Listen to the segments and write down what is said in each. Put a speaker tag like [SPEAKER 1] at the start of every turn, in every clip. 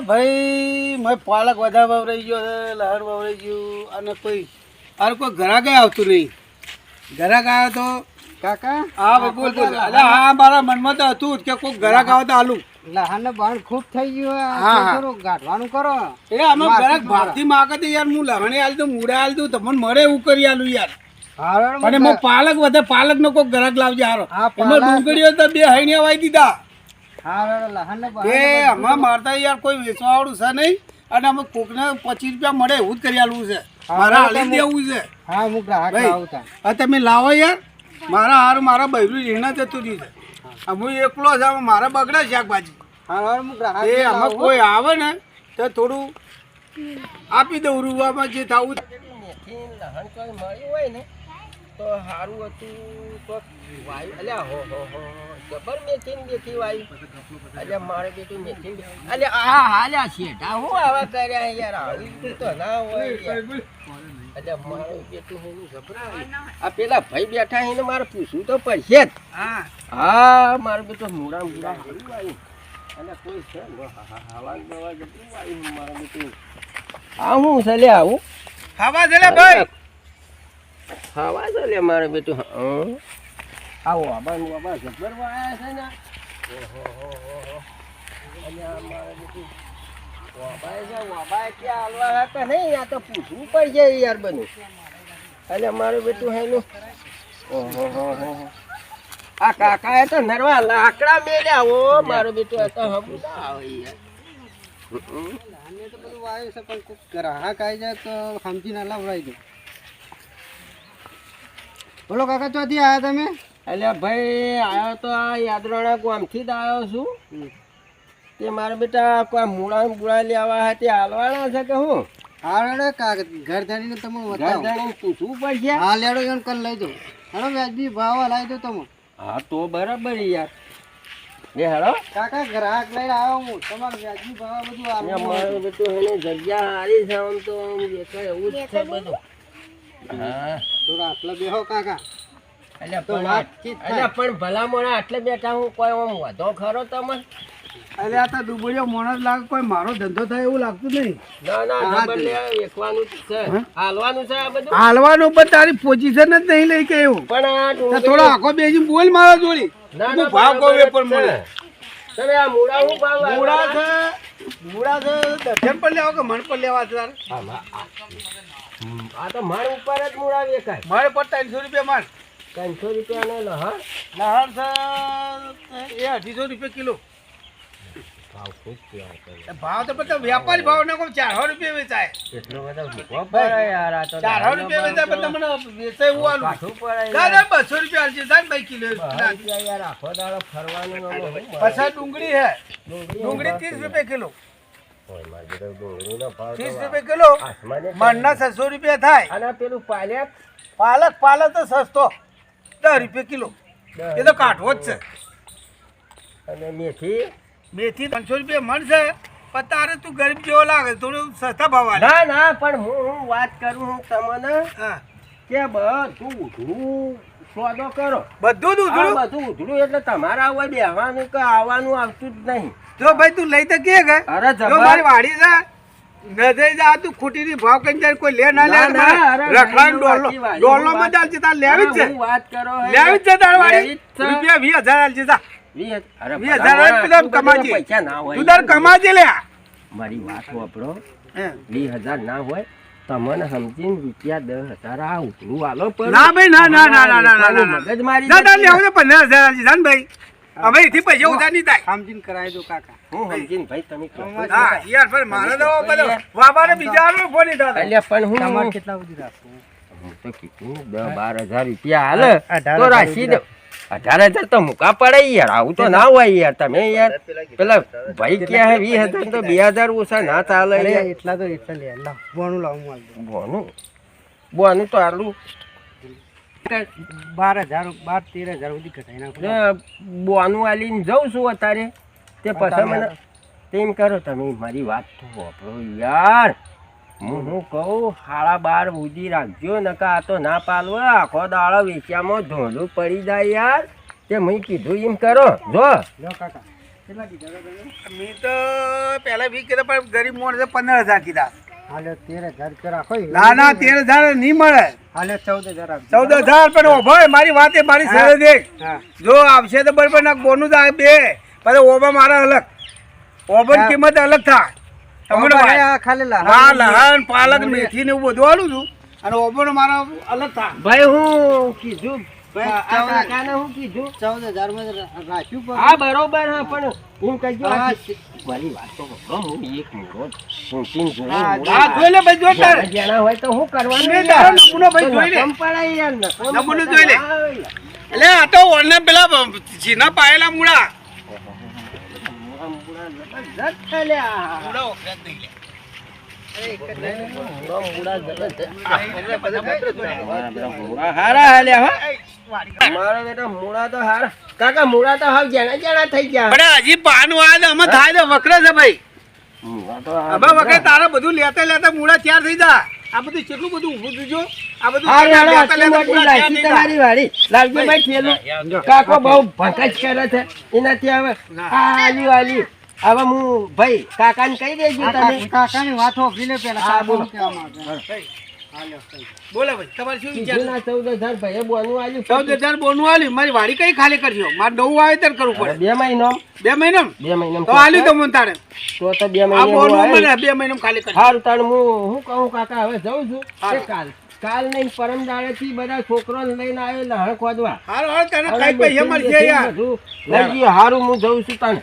[SPEAKER 1] ભાઈ મેં પાલક વધારે વવરાઈ ગયો છે લહર વવરાઈ ગયું અને કોઈ અરે કોઈ ઘરાકે આવતું નહીં. ઘરાક આવ્યો તો
[SPEAKER 2] કાકા?
[SPEAKER 1] હા ભાઈ બોલ બોલ. અરે હા મારા મનમાં તો હતું જ કે કોઈ ઘરાક આવે તો આલુ.
[SPEAKER 2] લહાન બાણ ખૂબ થઈ ગયું આ
[SPEAKER 1] હા.
[SPEAKER 2] ગાંઠવાનું કરો.
[SPEAKER 1] એ અમે ઘરાક ભાગથી માગે તો યાર હું લહણે આલ દઉં મૂળે આલ દઉં તમને મળે એવું કરી આલું યાર. અને પાલક વધે પાલક નો કોઈ ઘરાક લાવજે હારો. એમાં ડુંગળીઓ તો બે હઈને વાઈ દીધા. એ અમે મારતા યાર કોઈ વેચવાવાળું છે નહીં અને અમે કોકને પચીસ રૂપિયા મળે એવું જ કરી આલવું છે. મારા હાલી દેવું છે.
[SPEAKER 2] હા ગ્રાહક
[SPEAKER 1] તમે લાવો યાર. મારા હાર મારા બૈરું રીણા જતું રહ્યું છે. હું એકલો જ આમાં મારા બગડે શાકભાજી. એ અમે કોઈ આવે ને તો થોડું આપી દઉં રૂવામાં જે થવું.
[SPEAKER 3] મેથી લહણ કોઈ મળ્યું હોય ને તો સારું હતું તો વાયુ અલ્યા હો હો હો જબર મેથીન દેખી વાઈ વાયુ. અલ્યા મારે બેટું મેથીન અલ્યા આ હાલ્યા શેઠા હું આવા કર્યા યાર આવી રીતે તો ના હોય. અલ્યા મારે બેટું હું ગભરાય. આ પેલા ભાઈ બેઠા એને મારે પૂછવું તો પડશે જ.
[SPEAKER 1] હા.
[SPEAKER 3] હા મારું બેટું મૂળા મૂળા હરી વાયુ. અને કોઈ છે હવા દવા જબરું વાયુ મારું બેટું હા હું છે લે આવું.
[SPEAKER 1] હવા છે ભાઈ.
[SPEAKER 3] હવા છે લે મારે બેટું હં. આવો આબા નું આબા જબ્બર વાયા છે ને? હો અલ્યા મારે બેટું વાબાએ છે વાબાએ ક્યાં હાલવા હતા? નહીં આ તો પૂછવું પડશે યાર બનું અલ્યા મારું બેટું હેનું ઓહોહોહો. આ એ તો નરવા લાકડા મેલ્યા ઓ મારું બેટું આ તો ના આવે યાર.
[SPEAKER 2] તો બધું વાયુ છે પણ ગ્રાહક આવી જાય તો સમજીને લવડાવી દો. બોલો કાકા ચોથી આવ્યા તમે?
[SPEAKER 3] એટલે ભાઈ આવ્યો તો આ યાદરાણા ગામથી જ આવ્યો છું. તે મારા બેટા કોઈ મૂળા મૂળા લેવા હતી હાલવાના છે કે હું?
[SPEAKER 2] હારો કાકા ઘર ધાડીને તમે
[SPEAKER 3] ઘર જાણીને પૂછવું પડશે
[SPEAKER 2] હા લેડો એમ કર લઈ દો હેડો વ્યાજબી ભાવ લાવી દો તમે.
[SPEAKER 3] હા તો બરાબર યાર. લે હેડો.
[SPEAKER 2] કાકા ગ્રાહક લઈને આવ્યો હું. તમારે વ્યાજબી ભાવ બધું
[SPEAKER 3] ને બેટું એને જગ્યા સારી છે આમ તો એવું જ છે બધું.
[SPEAKER 2] થોડા આટલા બેહો કાકા.
[SPEAKER 3] અલ્યા પણ પણ ભલા મોણા આટલે બેઠા હું કોઈ આમ વધો ખરો તમે
[SPEAKER 1] અરે આ તો ડુબળીઓ માણસ લાગે કોઈ મારો ધંધો થાય એવું લાગતું નહીં.
[SPEAKER 3] ના ના જ છે. હાલવાનું છે આ બધું?
[SPEAKER 1] હાલવાનું પણ તારી પોઝિશન જ નહીં લઈ કે એવું.
[SPEAKER 3] પણ
[SPEAKER 1] થોડો આખો બેસી બોલ મારા જોડી.
[SPEAKER 3] ના ના
[SPEAKER 1] ભાવ કહું એ પણ
[SPEAKER 3] છે. તમે આ મૂળા હું ભાવ
[SPEAKER 1] મૂળા છે મૂળા છે દર્શન પર લેવા કે મન પર લેવા છે
[SPEAKER 3] આ તો માળ ઉપર જ મૂળા વેચાય
[SPEAKER 1] મારે પર ત્રણસો રૂપિયા મણ
[SPEAKER 3] ત્રણસો રૂપિયાનો લહણ
[SPEAKER 1] લહણ છે એ અઢીસો રૂપિયા કિલો.
[SPEAKER 3] ભાવ ખૂબ કહેવાય.
[SPEAKER 1] ભાવ તો બધા વ્યાપારી ભાવ ના કોઈ ચારસો રૂપિયા વેચાય.
[SPEAKER 3] એટલો બધો મૂકવો પડે યાર આ તો
[SPEAKER 1] ચારસો રૂપિયા વેચાય પણ તમને વેચાય એવું આલું.
[SPEAKER 3] પાછું પડે
[SPEAKER 1] ના. બસો રૂપિયા આલજે સાહેબ ભાઈ કિલો
[SPEAKER 3] યાર આખો દાડો ફરવાનું
[SPEAKER 1] પછા ડુંગળી હે.
[SPEAKER 3] ડુંગળી
[SPEAKER 1] ડુંગળી ત્રીસ રૂપિયા કિલો. ત્રીસ રૂપિયા કિલો? મણના છસો રૂપિયા થાય.
[SPEAKER 3] અને પેલું પાલ્યા
[SPEAKER 1] પાલક પાલક તો સસ્તો. દસ રૂપિયા કિલો. એ તો કાઢવો જ છે.
[SPEAKER 3] અને મેથી?
[SPEAKER 1] મેથી ત્રણસો રૂપિયા મણ છે પણ તારે તું ગરીબ જેવો લાગે થોડું સસ્તા ભાવ
[SPEAKER 3] ના ના પણ હું હું વાત કરું હું તમને.
[SPEAKER 1] હા.
[SPEAKER 3] કે બધું ઉધડું સોદો કરો.
[SPEAKER 1] બધું ઉધડું
[SPEAKER 3] બધું ઉધડું એટલે તમારે આવવા બેહવાનું કે આવવાનું આવતું જ નહીં.
[SPEAKER 1] તો ભાઈ તું લઈ તો કે ગઈ
[SPEAKER 3] અરે
[SPEAKER 1] જો મારી વાડી જા નજરે જા તું ખોટી ની ભાવ કઈ જાય કોઈ લે ના લે રખડાણ ડોલો ડોલો માં ચાલશે તાર લેવી જ છે.
[SPEAKER 3] હું વાત કરો
[SPEAKER 1] લેવી જ છે તાર વાડી. રૂપિયા વીસ હજાર આલજે જા.
[SPEAKER 3] વીસ હજાર.
[SPEAKER 1] કમાજે.
[SPEAKER 3] પૈસા ના હોય.
[SPEAKER 1] તું તાર કમાજી લે.
[SPEAKER 3] મારી વાત વાપરો. વીસ હજાર ના હોય તમને સમજીને રૂપિયા દસ હજાર આ ઉતરું આલો પર
[SPEAKER 1] ના ભાઈ ના ના ના ના ના ના ના.
[SPEAKER 3] મગજ મારી
[SPEAKER 1] ના ના લેવું પંદર હજાર આલજે જા ભાઈ હવે એથી પૈસા ઉધાર નહીં થાય.
[SPEAKER 2] સમજીને કરાવી દો કાકા.
[SPEAKER 3] હું સમજીને ભાઈ તમે
[SPEAKER 1] હા યાર પણ મારે તો બધો વાબાને બીજા ફોન નહીં થતો.
[SPEAKER 3] પણ હું
[SPEAKER 2] તમારે કેટલા સુધી રાખવું?
[SPEAKER 3] હું તો કીધું દસ બાર હજાર રૂપિયા હાલે. તો રાખી દો અઢાર હજાર તો મૂકા પડે યાર. આવું તો ના હોય યાર તમે યાર. પેલા ભાઈ ક્યાં હે? વીસ હજાર તો બે હજાર ઓછા ના ચાલે
[SPEAKER 2] એટલા તો એટલા લે. બોનું લાવું
[SPEAKER 3] બોનું? બોનું તો આલું.
[SPEAKER 2] બાર હજાર બાર તેર હજાર સુધી ઘટાઈ નાખું.
[SPEAKER 3] બોનું આલીને જઉં છું અત્યારે. તે પછી મને તેમ કરો તમે મારી વાત તો વાપરો યાર. હું હું કહું સાડા બાર સુધી રાખજો નકા આ તો ના પાલવો આખો દાડો વેચ્યામાં ધોંધું પડી જાય યાર. તે મેં કીધું એમ કરો. જો.
[SPEAKER 2] કાકા
[SPEAKER 1] મેં તો પહેલા વીસ કીધા પણ ગરીબ માણસ છે પંદર હજાર કીધા.
[SPEAKER 2] હાલે તેર હજાર રૂપિયા રાખો
[SPEAKER 1] ના ના તેર હજાર નહીં મળે.
[SPEAKER 2] હાલે ચૌદ હજાર
[SPEAKER 1] ચૌદ હજાર પણ ઓ મારી વાત એ મારી
[SPEAKER 2] હા.
[SPEAKER 1] સરળ દેખ. જો આવશે તો બરાબર ના બોનું જ આવે બે. પછી ઓબા મારા અલગ. ઓબન કિંમત અલગ થાય.
[SPEAKER 2] ખાલી
[SPEAKER 1] હા લહણ પાલક મેથી ને એવું બધું આલું છું. અને ઓબન મારો અલગ થાય
[SPEAKER 3] ભાઈ હું કીધું.
[SPEAKER 2] ચૌદ.
[SPEAKER 3] કાકાને હું બરોબર હા પણ હું કહેજો વાત તો હું એક મૂળો ઊંચીને જોઈ
[SPEAKER 2] હા,
[SPEAKER 1] લે ભાઈ જો તારે
[SPEAKER 3] જ્યાં જ્યાં હોય તો હું કરવાનું
[SPEAKER 1] તારો નમૂનો ભાઈ જોઈ લે.
[SPEAKER 3] નકામ યાર,
[SPEAKER 1] નમૂનો જોઈ લે. એટલે આ તો ઓનને પેલા જીના પાયેલા મૂળા.
[SPEAKER 3] કાકા મૂળા તો હાવ જેણા જેણા થઈ ગયા
[SPEAKER 1] હજી પાનું આ અમે થાય તો વખરે છે ભાઈ
[SPEAKER 3] હવે
[SPEAKER 1] વખરે તારા બધું લેતા લેતા મૂળા તૈયાર થઈ જા. આ બધું કેટલું બધું ઉભું થયું
[SPEAKER 3] તમારી વાળી. લાલજીભાઈ થેલું. કાકો બહુ ભંકજ કરે છે એનાથી હવે આલી વાલી હવે હું ભાઈ કાકાને કહી દેજો તમે
[SPEAKER 2] કાકાની વાત હોભળી પેલા
[SPEAKER 3] હા, બોલો.
[SPEAKER 2] શું કહેવા માંગે. છે? હાલો, કઈ.
[SPEAKER 1] બોલો ભાઈ તમારે શું વિચાર
[SPEAKER 3] ચૌદ હજાર ભાઈએ બોનું આલ્યું.
[SPEAKER 1] ચૌદ હજાર બોનું આલ્યું. મારી વાડી કઈ ખાલી કરજો મારે નવું વાવેતર કરવું પડે.
[SPEAKER 3] બે મહિનો
[SPEAKER 1] બે મહિનો
[SPEAKER 3] બે મહિનો
[SPEAKER 1] તો આલ્યું તો મને તારે.
[SPEAKER 3] તો તો બે મહિને.
[SPEAKER 1] બે મહિનો ખાલી સારું
[SPEAKER 3] હારું તાણ હું હું કહું કાકા હવે જઉં છું. કાલ કાલ નહીં પરમ દાડેથી બધા છોકરોને લઈને આવ્યો લહણ ખોદવા
[SPEAKER 1] હારું હાલ તને કઈ પૈસા મળશે યાર.
[SPEAKER 3] લઈ હારું હું જઉં છું તને.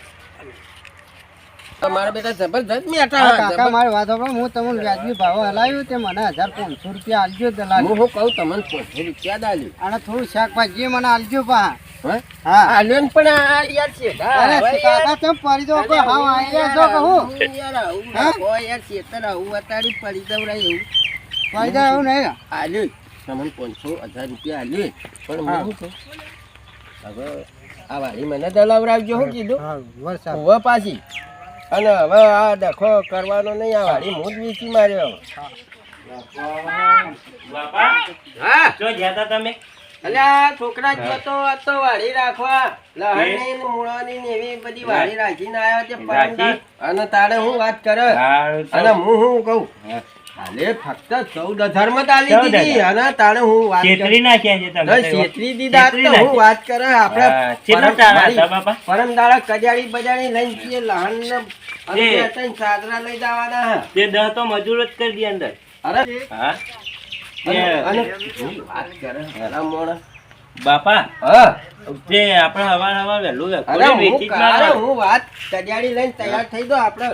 [SPEAKER 3] તમારા બેટા જબરજસ્ત મેઠા
[SPEAKER 2] હા,
[SPEAKER 3] હા,
[SPEAKER 2] કાકા મારી વાત હોભળો. હું તમને વ્યાજબી ભાવ હલાવ્યું તે મને હજાર પાંચસો રૂપિયા આલજો દલાલ
[SPEAKER 3] હું કહું તમને પાંચસો રૂપિયા દાલ્યું
[SPEAKER 2] અને થોડું શાકભાજી મને આલજો પા
[SPEAKER 3] હે?
[SPEAKER 2] હા.
[SPEAKER 3] આલ્યો ને પણ આ યાર શેઠા,
[SPEAKER 2] અરે
[SPEAKER 3] હવે યાર.
[SPEAKER 2] કાકા તમે પડી દો
[SPEAKER 3] યાર આવું એવું.
[SPEAKER 2] નહીં.
[SPEAKER 3] આલ્યું. તમને પાંચસો હજાર રૂપિયા આલ્યું. પણ
[SPEAKER 2] હા.
[SPEAKER 3] શું હવે આ વાળી મને દલાવરાવજો શું કીધું.
[SPEAKER 2] વરસાદ
[SPEAKER 3] હવે પાછી. અને હવે આ ડખો કરવાનો નહીં આ વાળી હું જ વેચી માર્યો હા.
[SPEAKER 4] જો જ્યાં તમે.
[SPEAKER 3] અલ્યા છોકરા જો તો આ તો વાળી રાખવા. લહણની ને મૂળાની ને એવી બધી વાળી રાખીને આવ્યા છે
[SPEAKER 4] રાખી?
[SPEAKER 3] અને તારે હું વાત કરે? અને હું શું કહું?
[SPEAKER 4] હા.
[SPEAKER 3] ફક્ત ચૌદ હજારમાં તાલી દીધી. અને તાણે હું વાત
[SPEAKER 4] છેતરી નાખ્યા છે તમે
[SPEAKER 3] છેતરી દીધા તો હું વાત કરે આપણે પરમ- દાડા કજાડી બજાડી લઈને છીએ લહણ ને ચાદરા લઈ જવાના
[SPEAKER 4] તે દહ તો મજૂર જ કરી દે અંદર.
[SPEAKER 3] અરે.
[SPEAKER 4] હા?
[SPEAKER 3] અને વાત કરે હેરા મોણા.
[SPEAKER 4] બાપા તે આપણે હવાર હવાર વહેલું
[SPEAKER 3] હું વાત કજાડી લઈને તૈયાર થઈ દો આપણે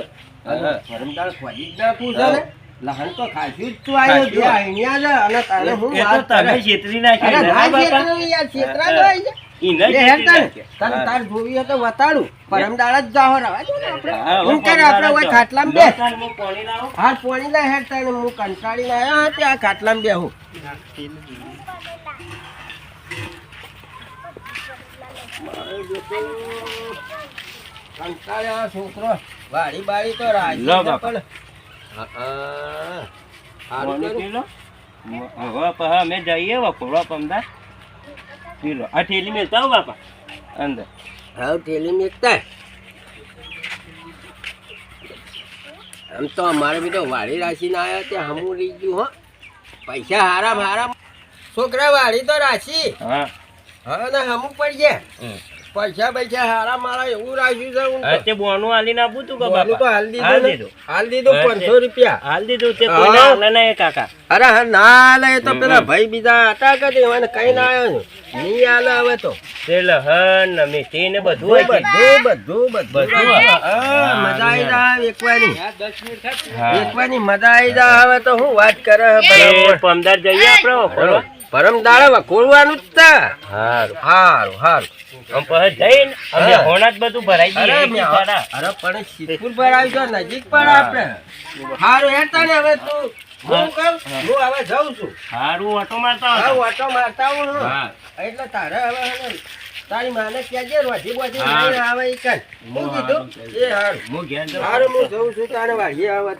[SPEAKER 3] પરમદાળ ખોજી જ નાખું છે ને. લહણ તો ખાસ્યું જ તું આવ્યો જે અહીંયા છે અને તારે હું
[SPEAKER 4] એ તો તમે છેતરી નાખ્યા
[SPEAKER 3] અરે
[SPEAKER 4] હા, બાપા
[SPEAKER 3] યાર, છેતરા તો આવી જા.
[SPEAKER 4] ઈને જ
[SPEAKER 3] લે હેડ
[SPEAKER 4] છેતરી
[SPEAKER 3] તાર.
[SPEAKER 4] નાખ્યા.
[SPEAKER 3] તાર તાર જોવી હોય તો વતાડું પરમદાળ જ જાહો રવા દો ને આપણે.
[SPEAKER 4] હા, હવે
[SPEAKER 3] હું કરે આપણે
[SPEAKER 4] પગલાં
[SPEAKER 3] ઓય
[SPEAKER 4] તો.
[SPEAKER 3] ખાટલામાં
[SPEAKER 4] લો
[SPEAKER 3] બેસ.
[SPEAKER 4] તાર, હું પાણી લાવું.
[SPEAKER 3] હા પોણી લે હેડ તાર હું કંટાળીને આવ્યો હા ત્યાં ખાટલામાં બેહું મારો આ છોકરો વાડી બાડી તો રાજી
[SPEAKER 4] લો.
[SPEAKER 3] પણ હા, હા. હારું
[SPEAKER 4] પાણી
[SPEAKER 3] કર્યું.
[SPEAKER 4] પી લો. હવે પછી અમે જઈએ વખોડો પમદાર પી આ ઠેલી મેલતા હો બાપા અંદર.
[SPEAKER 3] હા ઠેલી મેકતા આમ તો અમારે બી તો વાડી રાખીને આવ્યા ત્યાં હમું રહી ગયું હો. પૈસા હારા હારા. છોકરા વાડી તો રાશી.
[SPEAKER 4] હા.
[SPEAKER 3] હા ને હમું પડી ગયા. પૈસા પૈસા હારા મારા એવું રાખ્યું છે હું તે.
[SPEAKER 4] બોનું આલીને આપું તું કે
[SPEAKER 3] બોલું તો હાલ દીધું
[SPEAKER 4] હાલ દીધું.
[SPEAKER 3] હાલ દીધું
[SPEAKER 4] હા,
[SPEAKER 3] પાંચસો
[SPEAKER 4] તે-
[SPEAKER 3] રૂપિયા.
[SPEAKER 4] હાલ દીધું તે. કોઈને હાલે નહીં કાકા.
[SPEAKER 3] અરે હા ના હાલે તો પેલા ભાઈ બીજા હતા કે તે? મને કઈ ના આવ્યો નહીં હાલે હવે તો.
[SPEAKER 4] તે લહન ને મેથી ને બધું
[SPEAKER 3] બધું બધું બધું.
[SPEAKER 4] બધું
[SPEAKER 3] હા,
[SPEAKER 4] હા,
[SPEAKER 3] મજા આવી જા એકવાની
[SPEAKER 4] હા.
[SPEAKER 3] એકવાની મજા આવી જા હવે તો હું વાત કરે
[SPEAKER 4] પમદાર જઈએ આપણે
[SPEAKER 3] પરમ દાડે વખોડવાનું જ તા.
[SPEAKER 4] હારું.
[SPEAKER 3] હારું હારું.
[SPEAKER 4] આમ પછી જઈને અમે
[SPEAKER 3] હા.
[SPEAKER 4] જ બધું ભરાઈ
[SPEAKER 3] અરે
[SPEAKER 4] દઈએ
[SPEAKER 3] મેં-
[SPEAKER 4] સારા
[SPEAKER 3] અરે પણ સિદ્ધપુર પર આવી નજીક પડે આપણે. હારું હેડતા ને હવે તું હું કહું? હું હવે જાઉં છું.
[SPEAKER 4] હારું ઓટો મારતા
[SPEAKER 3] હા. ઓટો મારતા હું. એટલે તારે હવે તારી માને કહેજે રોજી બોજી આવે. હું કીધું? એ હારું.
[SPEAKER 4] હું ઘેર જાઉં.
[SPEAKER 3] હારું હું જઉં છું તારે વાડીએ આવે તાર.